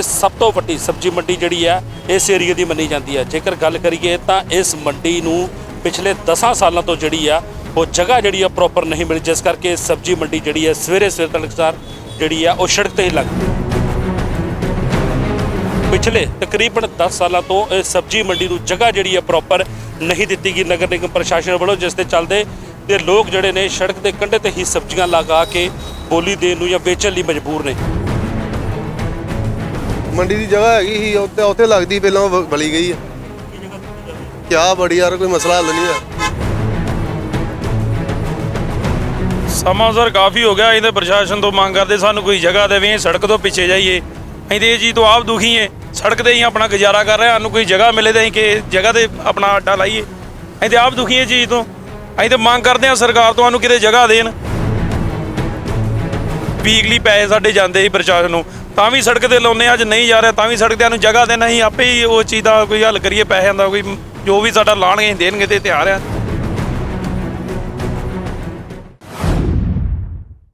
ਇਹ ਸਭ ਤੋਂ ਵੱਡੀ ਸਬਜ਼ੀ ਮੰਡੀ ਜਿਹੜੀ ਹੈ, ਇਸ ਏਰੀਆ ਦੀ ਮੰਨੀ ਜਾਂਦੀ ਹੈ। ਜੇਕਰ ਗੱਲ ਕਰੀਏ ਤਾਂ ਇਸ ਮੰਡੀ ਨੂੰ ਪਿਛਲੇ 10 ਸਾਲਾਂ ਤੋਂ ਜਿਹੜੀ ਆ, ਉਹ ਜਗ੍ਹਾ ਜਿਹੜੀ ਆ ਪ੍ਰੋਪਰ ਨਹੀਂ ਮਿਲੀ, ਜਿਸ ਕਰਕੇ ਸਬਜ਼ੀ ਮੰਡੀ ਜਿਹੜੀ ਹੈ ਸਵੇਰੇ ਸਵੇਰੇ ਤੜਕਸਾਰ ਜਿਹੜੀ ਆ, ਉਹ ਸੜਕ ਤੇ ਹੀ ਲੱਗਦੀ ਹੈ ਪਿਛਲੇ ਤਕਰੀਬਨ 10 ਸਾਲਾਂ ਤੋਂ ਇਹ ਸਬਜ਼ੀ ਮੰਡੀ ਨੂੰ ਜਗ੍ਹਾ ਜਿਹੜੀ ਹੈ ਪ੍ਰੋਪਰ ਨਹੀਂ ਦਿੱਤੀ ਗਈ। ਨਗਰ ਨਿਗਮ ਪ੍ਰਸ਼ਾਸਨ ਵੱਲੋਂ ਜਿਸ ਦੇ ਚੱਲਦੇ ਤੇ ਲੋਕ ਜਿਹੜੇ ਨੇ ਸੜਕ ਦੇ ਕੰਢੇ ਤੇ ਹੀ ਸਬਜ਼ੀਆਂ ਲਗਾ ਕੇ ਬੋਲੀ ਦੇਣ ਨੂੰ ਜਾਂ ਵੇਚਣ ਲਈ ਮਜਬੂਰ ਨੇ। ਮੰਡੀ ਦੀ ਜਗ੍ਹਾ ਹੈਗੀ ਸੀ ਉੱਤੇ ਉੱਥੇ ਲੱਗਦੀ ਪਹਿਲਾਂ ਉਹ ਬਲੀ ਗਈ ਹੈ ਕਿਆ ਬੜੀ ਯਾਰ ਕੋਈ ਮਸਲਾ ਹੱਲ ਨਹੀਂ ਹੈ ਸਮਾਂ ਸਰ ਕਾਫੀ ਹੋ ਗਿਆ ਇਹਦੇ ਪ੍ਰਸ਼ਾਸਨ ਤੋਂ ਮੰਗ ਕਰਦੇ ਸਾਨੂੰ ਕੋਈ ਜਗ੍ਹਾ ਦੇਵੇ ਸੜਕ ਤੋਂ ਪਿੱਛੇ ਜਾਈਏ। ਅਸੀਂ ਤੇ ਇਹ ਚੀਜ਼ ਤੋਂ ਆਪ ਦੁਖੀ ਏ ਸੜਕ ਤੇ ਹੀ ਆਪਣਾ ਗੁਜ਼ਾਰਾ ਕਰ ਰਹੇ ਹਾਂ, ਸਾਨੂੰ ਕੋਈ ਜਗ੍ਹਾ ਮਿਲੇ ਤੇ ਅਸੀਂ ਕਿ ਜਗ੍ਹਾ ਤੇ ਆਪਣਾ ਅੱਡਾ ਲਾਈਏ। ਅਸੀਂ ਤੇ ਆਪ ਦੁਖੀ ਏ ਚੀਜ਼ ਤੋਂ। ਅਸੀਂ ਤੇ ਮੰਗ ਕਰਦੇ ਹਾਂ ਸਰਕਾਰ ਤੋਂ ਸਾਨੂੰ ਕਿਤੇ ਜਗ੍ਹਾ ਦੇਣ। ਵੀਕਲੀ ਪੈਸੇ ਸਾਡੇ ਜਾਂਦੇ ਸੀ ਪ੍ਰਸ਼ਾਸਨ ਨੂੰ, ਤਾਂ ਵੀ ਸੜਕ ਤੇ ਲਾਉਨੇ ਅੱਜ ਨਹੀਂ ਜਾ ਰਿਹਾ, ਤਾਂ ਵੀ ਸੜਕ ਤੇ ਸਾਨੂੰ ਜਗ੍ਹਾ ਦੇਣਾ ਹੀ ਆਪੇ ਹੀ ਉਹ ਚੀਜ਼ ਦਾ ਕੋਈ ਹੱਲ ਕਰੀਏ, ਪੈਸਿਆਂ ਦਾ ਕੋਈ, ਜੋ ਵੀ ਸਾਡਾ ਲਾਣਗੇ ਦੇਣਗੇ ਤੇ ਤਿਆਰ ਆ।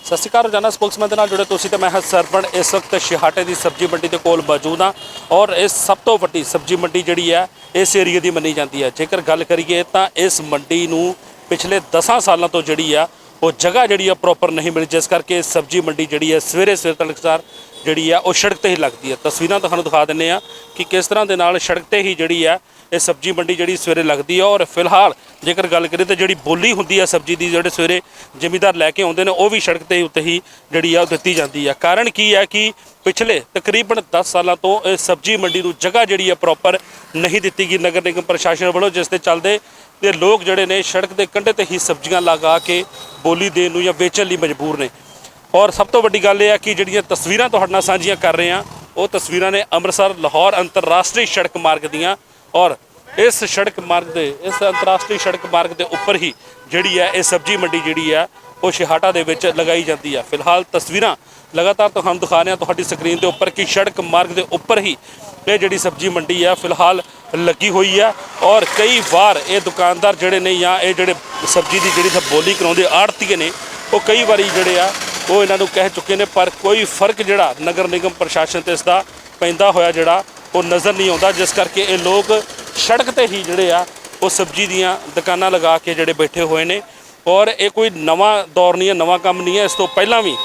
ਸਤਿ ਸ਼੍ਰੀ ਅਕਾਲ, ਰੋਜ਼ਾਨਾ ਸਪੋਕਸਮੈਨ ਦੇ ਨਾਲ ਜੁੜੇ ਤੁਸੀਂ ਤੇ ਮੈਂ ਹਾਂ ਸਰਪਣ ਇਸ ਵਕਤ ਸ਼ਿਹਾਟੇ ਦੀ ਸਬਜ਼ੀ ਮੰਡੀ ਦੇ ਕੋਲ ਮੌਜੂਦ ਹਾਂ ਔਰ ਇਹ ਸਭ ਤੋਂ ਵੱਡੀ ਸਬਜ਼ੀ ਮੰਡੀ ਜਿਹੜੀ ਹੈ, ਇਸ ਏਰੀਆ ਦੀ ਮੰਨੀ ਜਾਂਦੀ ਹੈ। ਜੇਕਰ ਗੱਲ ਕਰੀਏ ਤਾਂ ਇਸ ਮੰਡੀ ਨੂੰ ਪਿਛਲੇ 10 ਸਾਲਾਂ ਤੋਂ ਜਿਹੜੀ ਆ ਉਹ ਜਗ੍ਹਾ ਜਿਹੜੀ ਆ ਪ੍ਰੋਪਰ ਨਹੀਂ ਮਿਲੀ, ਜਿਸ ਕਰਕੇ ਸਬਜ਼ੀ ਮੰਡੀ ਜਿਹੜੀ ਹੈ ਸਵੇਰੇ ਸਵੇਰੇ ਤੜਕਸਾਰ ਜਿਹੜੀ ਆ ਉਹ ਸੜਕ ਤੇ ਹੀ ਲੱਗਦੀ ਹੈ ਤਸਵੀਰਾਂ ਤੁਹਾਨੂੰ ਦਿਖਾ ਦਿੰਨੇ ਆ ਕਿ ਕਿਸ ਤਰ੍ਹਾਂ ਦੇ ਨਾਲ ਸੜਕ ਤੇ ਹੀ ਜਿਹੜੀ ਆ ਇਹ ਸਬਜ਼ੀ ਮੰਡੀ ਜਿਹੜੀ ਸਵੇਰੇ ਲੱਗਦੀ ਹੈ ਔਰ ਫਿਲਹਾਲ ਜੇਕਰ ਗੱਲ ਕਰੀਏ ਤਾਂ ਜਿਹੜੀ ਬੋਲੀ ਹੁੰਦੀ ਹੈ ਸਬਜ਼ੀ ਦੀ, ਜਿਹੜੇ ਸਵੇਰੇ ਜ਼ਿਮੀਦਾਰ ਲੈ ਕੇ ਆਉਂਦੇ ਨੇ, ਉਹ ਵੀ ਸੜਕ ਤੇ ਉੱਤੇ ਹੀ ਜਿਹੜੀ ਆ ਉਹ ਦਿੱਤੀ ਜਾਂਦੀ ਹੈ ਕਾਰਨ ਕੀ ਹੈ ਕਿ ਪਿਛਲੇ ਤਕਰੀਬਨ 10 ਸਾਲਾਂ ਤੋਂ ਇਹ ਸਬਜ਼ੀ ਮੰਡੀ ਨੂੰ ਜਗ੍ਹਾ ਜਿਹੜੀ ਹੈ ਪ੍ਰੋਪਰ ਨਹੀਂ ਦਿੱਤੀ ਗਈ ਨਗਰ ਨਿਗਮ ਪ੍ਰਸ਼ਾਸਨ ਵੱਲੋਂ, ਜਿਸ ਦੇ ਚੱਲਦੇ ਤੇ ਲੋਕ ਜਿਹੜੇ ਨੇ ਸੜਕ ਦੇ ਕੰਢੇ ਤੇ ਹੀ ਸਬਜ਼ੀਆਂ ਲਗਾ ਕੇ ਬੋਲੀ ਦੇਣ ਨੂੰ ਜਾਂ ਵੇਚਣ ਲਈ ਮਜਬੂਰ ਨੇ। ਔਰ ਸਭ ਤੋਂ ਵੱਡੀ ਗੱਲ ਇਹ ਹੈ ਕਿ ਜਿਹੜੀਆਂ ਤਸਵੀਰਾਂ ਤੁਹਾਡੇ ਨਾਲ ਸਾਂਝੀਆਂ ਕਰ ਰਹੇ ਹਾਂ, ਉਹ ਤਸਵੀਰਾਂ ਨੇ ਅੰਮ੍ਰਿਤਸਰ, ਲਾਹੌਰ ਅੰਤਰਰਾਸ਼ਟਰੀ ਸੜਕ ਮਾਰਗ ਦੀਆਂ ਔਰ ਇਸ ਸੜਕ ਮਾਰਗ ਦੇ, ਇਸ ਅੰਤਰਰਾਸ਼ਟਰੀ ਸੜਕ ਮਾਰਗ ਦੇ ਉੱਪਰ ਹੀ ਜਿਹੜੀ ਹੈ, ਇਹ ਸਬਜ਼ੀ ਮੰਡੀ ਜਿਹੜੀ ਹੈ, ਉਹ ਸ਼ਿਹਾਟਾ ਦੇ ਵਿੱਚ ਲਗਾਈ ਜਾਂਦੀ ਹੈ ਫਿਲਹਾਲ ਤਸਵੀਰਾਂ ਲਗਾਤਾਰ ਤੁਹਾਨੂੰ ਦਿਖਾ ਰਹੇ ਹਾਂ ਤੁਹਾਡੀ ਸਕਰੀਨ ਦੇ ਉੱਪਰ ਕਿ ਸੜਕ ਮਾਰਗ ਦੇ ਉੱਪਰ ਹੀ ਇਹ ਜਿਹੜੀ ਸਬਜ਼ੀ ਮੰਡੀ ਹੈ ਫਿਲਹਾਲ ਲੱਗੀ ਹੋਈ ਹੈ ਔਰ ਕਈ ਵਾਰ ਇਹ ਦੁਕਾਨਦਾਰ ਜਿਹੜੇ ਨੇ ਜਾਂ ਇਹ ਜਿਹੜੇ ਸਬਜ਼ੀ ਦੀ ਜਿਹੜੀ ਬੋਲੀ ਕਰਾਉਂਦੇ ਆੜਤੀਏ ਨੇ, ਉਹ ਕਈ ਵਾਰੀ ਜਿਹੜੇ ਆ, ਉਹ ਇਹਨਾਂ ਨੂੰ ਕਹਿ ਚੁੱਕੇ ਨੇ, ਪਰ ਕੋਈ ਫ਼ਰਕ ਜਿਹੜਾ ਨਗਰ ਨਿਗਮ ਪ੍ਰਸ਼ਾਸਨ ਤੇ ਇਸ ਦਾ ਪੈਂਦਾ ਹੋਇਆ ਜਿਹੜਾ, ਉਹ ਨਜ਼ਰ ਨਹੀਂ ਆਉਂਦਾ। ਜਿਸ ਕਰਕੇ ਇਹ ਲੋਕ ਸੜਕ ਤੇ ਹੀ ਜਿਹੜੇ ਆ, ਉਹ ਸਬਜ਼ੀ ਦੀਆਂ ਦੁਕਾਨਾਂ ਲਗਾ ਕੇ ਜਿਹੜੇ ਬੈਠੇ ਹੋਏ ਨੇ। ਔਰ ਇਹ ਕੋਈ ਨਵਾਂ ਦੌਰ ਨਹੀਂ ਹੈ, ਨਵਾਂ ਕੰਮ ਨਹੀਂ ਹੈ। ਇਸ ਤੋਂ ਪਹਿਲਾਂ ਵੀ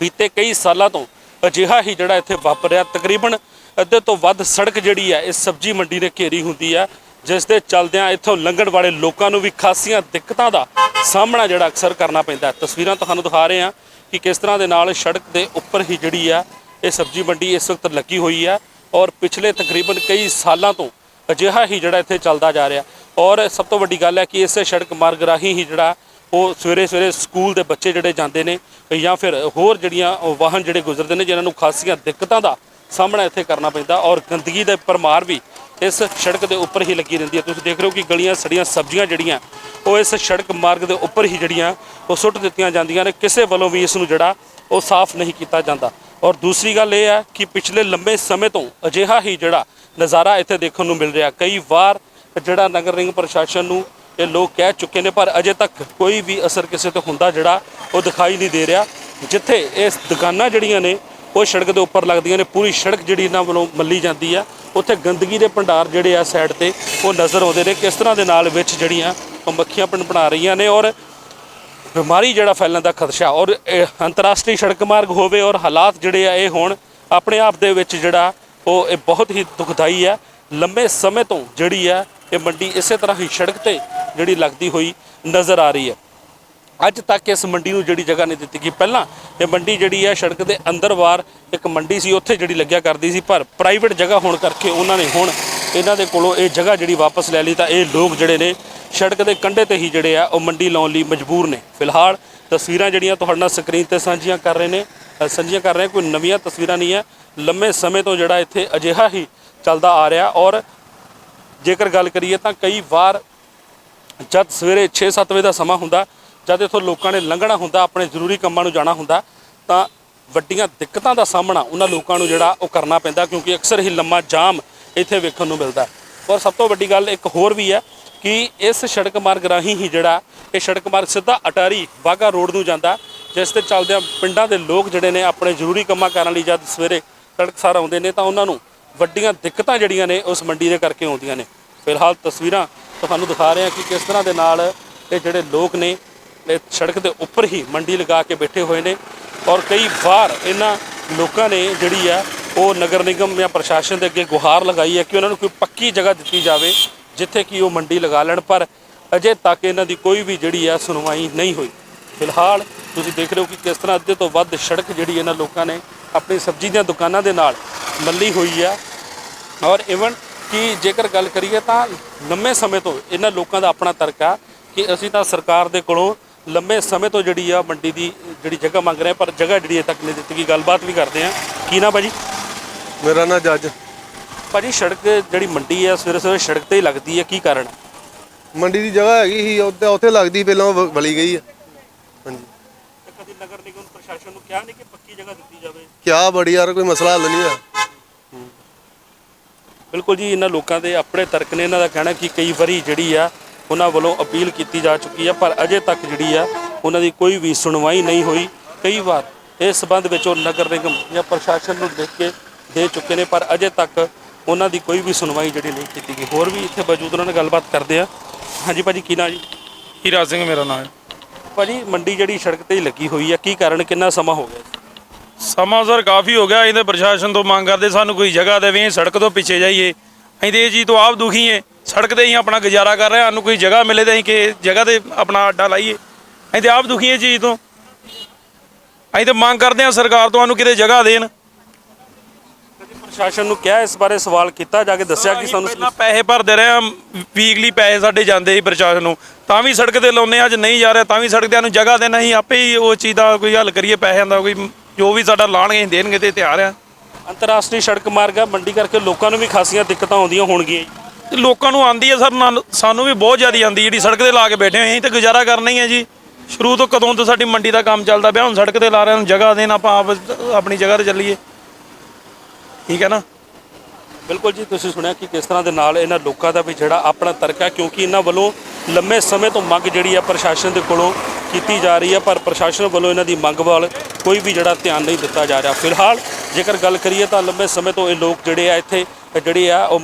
ਬੀਤੇ ਕਈ ਸਾਲਾਂ ਤੋਂ ਅਜਿਹਾ ਹੀ ਜਿਹੜਾ ਇੱਥੇ ਵਾਪਰਿਆ। ਤਕਰੀਬਨ ਅੱਧੇ ਤੋਂ ਵੱਧ ਸੜਕ ਜਿਹੜੀ ਹੈ ਇਸ ਸਬਜ਼ੀ ਮੰਡੀ ਨੇ ਘੇਰੀ ਹੁੰਦੀ ਹੈ, ਜਿਸ ਦੇ ਚਲਦਿਆਂ ਇੱਥੋਂ ਲੰਘਣ ਵਾਲੇ ਲੋਕਾਂ ਨੂੰ ਵੀ ਖਾਸੀਆਂ ਦਿੱਕਤਾਂ ਦਾ ਸਾਹਮਣਾ ਜਿਹੜਾ ਅਕਸਰ ਕਰਨਾ ਪੈਂਦਾ ਤਸਵੀਰਾਂ ਤੁਹਾਨੂੰ ਦਿਖਾ ਰਹੇ ਹਾਂ ਕਿ ਕਿਸ ਤਰ੍ਹਾਂ ਦੇ ਨਾਲ ਸੜਕ ਦੇ ਉੱਪਰ ਹੀ ਜਿਹੜੀ ਆ ਇਹ ਸਬਜ਼ੀ ਮੰਡੀ ਇਸ ਵਕਤ ਲੱਗੀ ਹੋਈ ਹੈ ਔਰ ਪਿਛਲੇ ਤਕਰੀਬਨ ਕਈ ਸਾਲਾਂ ਤੋਂ ਅਜਿਹਾ ਹੀ ਜਿਹੜਾ ਇੱਥੇ ਚੱਲਦਾ ਜਾ ਰਿਹਾ। ਔਰ ਸਭ ਤੋਂ ਵੱਡੀ ਗੱਲ ਹੈ ਕਿ ਇਸੇ ਸੜਕ ਮਾਰਗ ਰਾਹੀਂ ਹੀ ਜਿਹੜਾ ਉਹ ਸਵੇਰੇ ਸਵੇਰੇ ਸਕੂਲ ਦੇ ਬੱਚੇ ਜਿਹੜੇ ਜਾਂਦੇ ਨੇ ਜਾਂ ਫਿਰ ਹੋਰ ਜਿਹੜੀਆਂ ਵਾਹਨ ਜਿਹੜੇ ਗੁਜ਼ਰਦੇ ਨੇ ਜਿਨ੍ਹਾਂ ਨੂੰ ਖਾਸੀਆਂ ਦਿੱਕਤਾਂ ਦਾ ਸਾਹਮਣਾ ਇੱਥੇ ਕਰਨਾ ਪੈਂਦਾ ਔਰ ਗੰਦਗੀ ਦੇ ਪਰਮਾਰ ਵੀ ਇਸ ਸੜਕ ਦੇ ਉੱਪਰ ਹੀ ਲੱਗੀ ਰਹਿੰਦੀ ਹੈ। ਤੁਸੀਂ ਦੇਖ ਰਹੇ ਹੋ ਕਿ ਗਲੀਆਂ ਸੜੀਆਂ ਸਬਜ਼ੀਆਂ ਜਿਹੜੀਆਂ, ਉਹ ਇਸ ਸੜਕ ਮਾਰਗ ਦੇ ਉੱਪਰ ਹੀ ਜਿਹੜੀਆਂ, ਉਹ ਸੁੱਟ ਦਿੱਤੀਆਂ ਜਾਂਦੀਆਂ ਨੇ। ਕਿਸੇ ਵੱਲੋਂ ਵੀ ਇਸ ਨੂੰ ਜਿਹੜਾ, ਉਹ ਸਾਫ਼ ਨਹੀਂ ਕੀਤਾ ਜਾਂਦਾ। ਔਰ ਦੂਸਰੀ ਗੱਲ ਇਹ ਹੈ ਕਿ ਪਿਛਲੇ ਲੰਬੇ ਸਮੇਂ ਤੋਂ ਅਜਿਹਾ ਹੀ ਜਿਹੜਾ ਨਜ਼ਾਰਾ ਇੱਥੇ ਦੇਖਣ ਨੂੰ ਮਿਲ ਰਿਹਾ। ਕਈ ਵਾਰ ਜਿਹੜਾ ਨਗਰ ਨਿਗਮ ਪ੍ਰਸ਼ਾਸਨ ਨੂੰ ਇਹ ਲੋਕ ਕਹਿ ਚੁੱਕੇ ਨੇ, ਪਰ ਅਜੇ ਤੱਕ ਕੋਈ ਵੀ ਅਸਰ ਕਿਸੇ ਤੇ ਹੁੰਦਾ ਜਿਹੜਾ ਉਹ ਦਿਖਾਈ ਨਹੀਂ ਦੇ ਰਿਹਾ। ਜਿੱਥੇ ਇਸ ਦੁਕਾਨਾਂ ਜਿਹੜੀਆਂ ਨੇ, ਉਹ ਸੜਕ ਦੇ ਉੱਪਰ ਲੱਗਦੀਆਂ ਨੇ। ਪੂਰੀ ਸੜਕ ਜਿਹੜੀ ਇਹਨਾਂ ਵੱਲੋਂ ਮੱਲੀ ਜਾਂਦੀ ਆ। ਉੱਥੇ ਗੰਦਗੀ ਦੇ ਭੰਡਾਰ ਜਿਹੜੇ ਆ ਸਾਈਡ ਤੇ, ਉਹ ਨਜ਼ਰ ਆਉਂਦੇ ਨੇ। ਕਿਸ ਤਰ੍ਹਾਂ ਦੇ ਨਾਲ ਵਿੱਚ ਜਿਹੜੀਆਂ ਉਹ ਮੱਖੀਆਂ ਬਣਾ ਰਹੀਆਂ ਨੇ ਔਰ ਬਿਮਾਰੀ ਜਿਹੜਾ ਫੈਲਣ ਦਾ ਖਦਸ਼ਾ ਔਰ ਇਹ ਅੰਤਰਰਾਸ਼ਟਰੀ ਸੜਕ ਮਾਰਗ ਹੋਵੇ ਔਰ ਹਾਲਾਤ ਜਿਹੜੇ ਆ, ਇਹ ਹੋਣ, ਆਪਣੇ ਆਪ ਦੇ ਵਿੱਚ ਜਿਹੜਾ ਉਹ ਇਹ ਬਹੁਤ ਹੀ ਦੁਖਦਾਈ ਹੈ ਲੰਬੇ ਸਮੇਂ ਤੋਂ ਜਿਹੜੀ ਹੈ ਇਹ ਮੰਡੀ ਇਸੇ ਤਰ੍ਹਾਂ ਹੀ ਸੜਕ ਤੇ ਜਿਹੜੀ ਲੱਗਦੀ ਹੋਈ ਨਜ਼ਰ ਆ ਰਹੀ ਹੈ। ਅੱਜ ਤੱਕ ਇਸ ਮੰਡੀ ਨੂੰ ਜਿਹੜੀ ਜਗ੍ਹਾ ਨਹੀਂ ਦਿੱਤੀ ਗਈ। ਪਹਿਲਾਂ ਇਹ ਮੰਡੀ ਜਿਹੜੀ ਹੈ, ਸੜਕ ਦੇ ਅੰਦਰ ਬਾਹਰ ਇੱਕ ਮੰਡੀ ਸੀ, ਉੱਥੇ ਜਿਹੜੀ ਲੱਗਿਆ ਕਰਦੀ ਸੀ, ਪਰ ਪ੍ਰਾਈਵੇਟ ਜਗ੍ਹਾ ਹੋਣ ਕਰਕੇ ਉਹਨਾਂ ਨੇ ਹੁਣ ਇਹਨਾਂ ਦੇ ਕੋਲੋਂ ਇਹ ਜਗ੍ਹਾ ਜਿਹੜੀ ਵਾਪਸ ਲੈ ਲਈ ਤਾਂ ਇਹ ਲੋਕ ਜਿਹੜੇ ਨੇ ਸੜਕ ਦੇ ਕੰਢੇ ਤੇ ਹੀ ਜਿਹੜੇ ਆ, ਉਹ ਮੰਡੀ ਲਾਉਣ ਲਈ ਮਜਬੂਰ ਨੇ। ਫਿਲਹਾਲ ਤਸਵੀਰਾਂ ਜਿਹੜੀਆਂ ਤੁਹਾਡੇ ਨਾਲ ਸਕਰੀਨ ਤੇ ਸਾਂਝੀਆਂ ਕਰ ਰਹੇ ਨੇ ਸਾਂਝੀਆਂ ਕਰ ਰਹੇ ਕੋਈ ਨਵੀਆਂ ਤਸਵੀਰਾਂ ਨਹੀਂ ਹੈ। ਲੰਮੇ ਸਮੇਂ ਤੋਂ ਜਿਹੜਾ ਇੱਥੇ ਅਜਿਹਾ ਹੀ ਚੱਲਦਾ ਆ ਰਿਹਾ ਔਰ ਜੇਕਰ ਗੱਲ ਕਰੀਏ ਤਾਂ ਕਈ ਵਾਰ ਜਦ ਸਵੇਰੇ 6-7 ਵਜੇ ਦਾ ਸਮਾਂ ਹੁੰਦਾ, ਜਦ ਇੱਥੋਂ ਲੋਕਾਂ ਨੇ ਲੰਘਣਾ ਹੁੰਦਾ, ਆਪਣੇ ਜ਼ਰੂਰੀ ਕੰਮਾਂ ਨੂੰ ਜਾਣਾ ਹੁੰਦਾ, ਤਾਂ ਵੱਡੀਆਂ ਦਿੱਕਤਾਂ ਦਾ ਸਾਹਮਣਾ ਉਹਨਾਂ ਲੋਕਾਂ ਨੂੰ ਜਿਹੜਾ ਉਹ ਕਰਨਾ ਪੈਂਦਾ, ਕਿਉਂਕਿ ਅਕਸਰ ਹੀ ਲੰਮਾ ਜਾਮ ਇੱਥੇ ਵੇਖਣ ਨੂੰ ਮਿਲਦਾ। ਔਰ ਸਭ ਤੋਂ ਵੱਡੀ ਗੱਲ ਇੱਕ ਹੋਰ ਵੀ ਹੈ ਕਿ ਇਸ ਸੜਕ ਮਾਰਗ ਰਾਹੀਂ ਹੀ ਜਿਹੜਾ, ਇਹ ਸੜਕ ਮਾਰਗ ਸਿੱਧਾ ਅਟਾਰੀ ਬਾਗਾ ਰੋਡ ਨੂੰ ਜਾਂਦਾ, ਜਿਸ ਤੇ ਚੱਲਦਿਆਂ ਪਿੰਡਾਂ ਦੇ ਲੋਕ ਜਿਹੜੇ ਨੇ ਆਪਣੇ ਜ਼ਰੂਰੀ ਕੰਮਾਂ ਕਰਨ ਲਈ ਜਦ ਸਵੇਰੇ ਤੜਕਸਾਰ ਆਉਂਦੇ ਨੇ, ਤਾਂ ਉਹਨਾਂ ਨੂੰ ਵੱਡੀਆਂ ਦਿੱਕਤਾਂ ਜਿਹੜੀਆਂ ਨੇ ਉਸ ਮੰਡੀ ਦੇ ਕਰਕੇ ਆਉਂਦੀਆਂ ਨੇ। ਫਿਲਹਾਲ ਤਸਵੀਰਾਂ ਤੁਹਾਨੂੰ ਦਿਖਾ ਰਹੇ ਹਾਂ ਕਿ ਕਿਸ ਤਰ੍ਹਾਂ ਦੇ ਨਾਲ ਇਹ ਜਿਹੜੇ ਲੋਕ ਨੇ, ਇਹ ਸੜਕ ਦੇ ਉੱਪਰ ਹੀ ਮੰਡੀ ਲਗਾ ਕੇ ਬੈਠੇ ਹੋਏ ਨੇ ਔਰ ਕਈ ਵਾਰ ਇਹਨਾਂ ਲੋਕਾਂ ਨੇ ਜਿਹੜੀ ਆ ਉਹ ਨਗਰ ਨਿਗਮ ਜਾਂ ਪ੍ਰਸ਼ਾਸਨ ਦੇ ਅੱਗੇ ਗੁਹਾਰ ਲਗਾਈ ਹੈ ਕਿ ਉਹਨਾਂ ਨੂੰ ਕੋਈ ਪੱਕੀ ਜਗ੍ਹਾ ਦਿੱਤੀ ਜਾਵੇ ਜਿੱਥੇ ਕਿ ਉਹ ਮੰਡੀ ਲਗਾ ਲੈਣ, ਪਰ ਅਜੇ ਤੱਕ ਇਹਨਾਂ ਦੀ ਕੋਈ ਵੀ ਜਿਹੜੀ ਆ ਸੁਣਵਾਈ ਨਹੀਂ ਹੋਈ। ਫਿਲਹਾਲ ਤੁਸੀਂ ਦੇਖ ਰਹੇ ਹੋ ਕਿ ਕਿਸ ਤਰ੍ਹਾਂ ਅੱਧੇ ਤੋਂ ਵੱਧ ਸੜਕ ਜਿਹੜੀ ਇਹਨਾਂ ਲੋਕਾਂ ਨੇ ਆਪਣੀ ਸਬਜ਼ੀ ਦੀਆਂ ਦੁਕਾਨਾਂ ਦੇ ਨਾਲ ਮੱਲੀ ਹੋਈ ਆ ਔਰ ਇਵਨ ਕਿ ਜੇਕਰ ਗੱਲ ਕਰੀਏ ਤਾਂ ਲੰਮੇ ਸਮੇਂ ਤੋਂ ਇਹਨਾਂ ਲੋਕਾਂ ਦਾ ਆਪਣਾ ਤਰਕ ਆ ਕਿ ਅਸੀਂ ਤਾਂ ਸਰਕਾਰ ਦੇ ਕੋਲੋਂ ਲੰਮੇ ਸਮੇਂ ਤੋਂ ਜਿਹੜੀ ਆ ਮੰਡੀ ਦੀ ਜਿਹੜੀ ਜਗ੍ਹਾ ਮੰਗ ਰਹੇ ਹਾਂ, ਪਰ ਜਗ੍ਹਾ ਜਿਹੜੀ ਤੱਕ ਨਹੀਂ ਦਿੱਤੀ ਗਈ। ਗੱਲਬਾਤ ਵੀ ਕਰਦੇ ਆ ਕੀ ਨਾ ਭਾਜੀ? ਮੇਰਾ ਨਾਂ ਜੱਜ। ਭਾਜੀ ਸੜਕ ਜਿਹੜੀ ਮੰਡੀ ਆ ਸਵੇਰੇ ਸਵੇਰੇ ਸੜਕ ਤੇ ਹੀ ਲੱਗਦੀ ਹੈ ਕੀ ਕਾਰਨ ਮੰਡੀ ਦੀ ਜਗ੍ਹਾ ਹੈਗੀ ਸੀ ਉੱਤੇ ਉੱਥੇ ਲੱਗਦੀ ਪਹਿਲਾਂ ਵਲੀ ਗਈ ਆ। ਹਾਂਜੀ। ਕਦੀ ਨਗਰ ਨਿਗਮ ਪ੍ਰਸ਼ਾਸਨ ਨੂੰ ਕਿਹਾ ਨਹੀਂ ਕਿ ਪੱਕੀ ਜਗ੍ਹਾ ਦਿੱਤੀ ਜਾਵੇ? ਕਿਆ ਬੜੀ ਯਾਰ ਕੋਈ ਮਸਲਾ ਹੱਲ ਨਹੀਂ ਹੋਇਆ। ਬਿਲਕੁਲ ਜੀ ਇਹਨਾਂ ਲੋਕਾਂ ਦੇ ਆਪਣੇ ਤਰਕ ਨੇ ਇਹਨਾਂ ਦਾ ਕਹਿਣਾ ਕਿ ਕਈ ਵਾਰੀ ਜਿਹੜੀ ਆ ਉਹਨਾਂ ਵੱਲੋਂ ਅਪੀਲ ਕੀਤੀ ਜਾ ਚੁੱਕੀ ਆ ਪਰ ਅਜੇ ਤੱਕ ਜਿਹੜੀ ਆ ਉਹਨਾਂ ਦੀ ਕੋਈ ਵੀ ਸੁਣਵਾਈ ਨਹੀਂ ਹੋਈ। ਕਈ ਵਾਰ ਇਸ ਸਬੰਧ ਵਿੱਚ ਉਹ ਨਗਰ ਨਿਗਮ ਜਾਂ ਪ੍ਰਸ਼ਾਸਨ ਨੂੰ ਲਿਖ ਕੇ ਦੇ ਚੁੱਕੇ ਨੇ ਪਰ ਅਜੇ ਤੱਕ ਉਹਨਾਂ ਦੀ ਕੋਈ ਵੀ ਸੁਣਵਾਈ ਜਿਹੜੀ ਨਹੀਂ ਕੀਤੀ ਗਈ। ਹੋਰ ਵੀ ਇੱਥੇ ਮੌਜੂਦ ਉਹਨਾਂ ਨਾਲ ਗੱਲਬਾਤ ਕਰਦੇ ਆ। ਹਾਂਜੀ ਭਾਜੀ ਕੀ ਨਾਂ ਜੀ? ਹੀਰਾ ਸਿੰਘ ਮੇਰਾ ਨਾਮ ਹੈ। ਭਾਜੀ ਮੰਡੀ ਜਿਹੜੀ ਸੜਕ ਤੇ ਹੀ ਲੱਗੀ ਹੋਈ ਆ ਕੀ ਕਾਰਨ ਕਿੰਨਾ ਸਮਾਂ ਹੋ ਗਿਆ? ਸਮਾਂ ਸਰ ਕਾਫੀ ਹੋ ਗਿਆ ਇਹਦੇ ਪ੍ਰਸ਼ਾਸਨ ਤੋਂ ਮੰਗ ਕਰਦੇ ਸਾਨੂੰ ਕੋਈ ਜਗ੍ਹਾ ਦੇਵੇ ਸੜਕ ਤੋਂ ਪਿੱਛੇ ਜਾਈਏ। ਅਸੀਂ ਤੇ ਇਹ ਚੀਜ਼ ਤੋਂ ਆਪ ਦੁਖੀ ਏ ਸੜਕ ਤੇ ਹੀ ਆਪਣਾ ਗੁਜ਼ਾਰਾ ਕਰ ਰਹੇ ਹਾਂ ਸਾਨੂੰ ਕੋਈ ਜਗ੍ਹਾ ਮਿਲੇ ਤੇ ਅਸੀਂ ਕਿ ਜਗ੍ਹਾ ਤੇ ਆਪਣਾ ਅੱਡਾ ਲਾਈਏ। ਅਸੀਂ ਤੇ ਆਪ ਦੁਖੀ ਇਹ ਚੀਜ਼ ਤੋਂ। ਅਸੀਂ ਤੇ ਮੰਗ ਕਰਦੇ ਹਾਂ ਸਰਕਾਰ ਤੋਂ ਸਾਨੂੰ ਕਿਤੇ ਜਗ੍ਹਾ ਦੇਣ। ਪ੍ਰਸ਼ਾਸਨ ਨੂੰ ਕਿਹਾ ਇਸ ਬਾਰੇ ਸਵਾਲ ਕੀਤਾ ਜਾ ਕੇ ਦੱਸਿਆ ਕਿ ਸਾਨੂੰ ਪਹਿਲਾਂ ਪੈਸੇ ਭਰਦੇ ਰਹੇ ਹਾਂ ਵੀਕਲੀ ਪੈਸੇ ਸਾਡੇ ਜਾਂਦੇ ਸੀ ਪ੍ਰਸ਼ਾਸਨ ਨੂੰ। ਤਾਂ ਵੀ ਸੜਕ ਤੇ ਲਾਉਂਦੇ ਹਾਂ, ਅੱਜ ਨਹੀਂ ਜਾ ਰਿਹਾ ਤਾਂ ਵੀ ਸੜਕ ਤੇ ਸਾਨੂੰ ਜਗ੍ਹਾ ਦੇਣਾ ਅਸੀਂ ਆਪੇ ਹੀ ਉਹ ਚੀਜ਼ ਦਾ ਕੋਈ ਹੱਲ ਕਰੀਏ ਪੈਸਿਆਂ ਦਾ ਕੋਈ ਜੋ ਵੀ ਸਾਡਾ ਲਾਣਗੇ ਦੇਣਗੇ ਤੇ ਤਿਆਰ ਆ। ਅੰਤਰਰਾਸ਼ਟਰੀ ਸੜਕ ਮਾਰਗ ਆ ਮੰਡੀ ਕਰਕੇ ਲੋਕਾਂ ਨੂੰ ਵੀ ਖਾਸੀਆਂ ਦਿੱਕਤਾਂ ਆਉਂਦੀਆਂ ਹੋਣਗੀਆਂ ਜੀ। ਤੇ ਲੋਕਾਂ ਨੂੰ ਆਂਦੀ ਹੈ ਸਰ ਨਾਲ- ਸਾਨੂੰ ਵੀ ਬਹੁਤ ਜ਼ਿਆਦਾ ਆਂਦੀ ਜਿਹੜੀ ਸੜਕ ਤੇ ਲਾ ਕੇ ਬੈਠੇ ਹੋਏ ਅਸੀਂ ਤੇ ਗੁਜ਼ਾਰਾ ਕਰਨਾ ਹੀ ਹੈ ਜੀ। ਸ਼ੁਰੂ ਤੋਂ ਕਦੋਂ ਤੋਂ ਸਾਡੀ ਮੰਡੀ ਦਾ ਕੰਮ ਚੱਲਦਾ ਪਿਆ ਹੁਣ ਸੜਕ ਤੇ ਲਾ ਰਹੇ ਹਾਂ ਜਗ੍ਹਾ ਦੇਣ ਆਪਾਂ ਆਪ ਆਪਣੀ ਜਗ੍ਹਾ ਤੇ ਚੱਲੀਏ। ਠੀਕ ਹੈ ਨਾ? ਬਿਲਕੁਲ ਜੀ, ਤੁਸੀਂ ਸੁਣਿਆ ਕਿ ਕਿਸ ਤਰ੍ਹਾਂ ਦੇ ਨਾਲ ਇਹਨਾਂ ਲੋਕਾਂ ਦਾ ਵੀ ਜਿਹੜਾ ਆਪਣਾ ਤਰਕ ਹੈ, ਕਿਉਂਕਿ ਇਹਨਾਂ ਵੱਲੋਂ ਲੰਮੇ ਸਮੇਂ ਤੋਂ ਮੰਗ ਜਿਹੜੀ ਆ ਪ੍ਰਸ਼ਾਸਨ ਦੇ ਕੋਲੋਂ ਕੀਤੀ ਜਾ ਰਹੀ ਹੈ, ਪਰ ਪ੍ਰਸ਼ਾਸਨ ਵੱਲੋਂ ਇਹਨਾਂ ਦੀ ਮੰਗ ਵੱਲ ਕੋਈ ਵੀ ਜਿਹੜਾ ਧਿਆਨ ਨਹੀਂ ਦਿੱਤਾ ਜਾ ਰਿਹਾ। ਫਿਲਹਾਲ ਜੇਕਰ ਗੱਲ ਕਰੀਏ ਤਾਂ ਲੰਮੇ ਸਮੇਂ ਤੋਂ ਇਹ ਲੋਕ ਜਿਹੜੇ ਆ ਇੱਥੇ, ਜਿਹੜੇ ਆ ਉਹ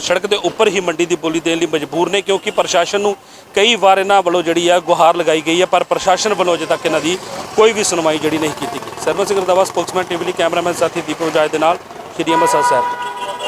ਸੜਕ ਦੇ ਉੱਪਰ ਹੀ ਮੰਡੀ ਦੀ ਬੋਲੀ ਦੇਣ ਲਈ ਮਜਬੂਰ ਨੇ, ਕਿਉਂਕਿ ਪ੍ਰਸ਼ਾਸਨ ਨੂੰ ਕਈ ਵਾਰ ਇਹਨਾਂ ਵੱਲੋਂ ਜਿਹੜੀ ਆ ਗੁਹਾਰ ਲਗਾਈ ਗਈ ਹੈ, ਪਰ ਪ੍ਰਸ਼ਾਸਨ ਵੱਲੋਂ ਅਜੇ ਤੱਕ ਇਹਨਾਂ ਦੀ ਕੋਈ ਵੀ ਸੁਣਵਾਈ ਜਿਹੜੀ ਨਹੀਂ ਕੀਤੀ ਗਈ। ਸਰਵਨ ਸਿੰਘ ਰੰਦਾਵਾ ਸਪੋਕਸਮੈਨ ਟੀਵੀ ਲਈ ਕੈਮਰਾਮੈਨ ਸਾਥੀ ਦੀਪਕ ਜਾਇ ਦੇ ਨਾਲ ਸ਼੍ਰੀ ਅੰਮ੍ਰਿਤਸਰ ਸਾਹਿਬ।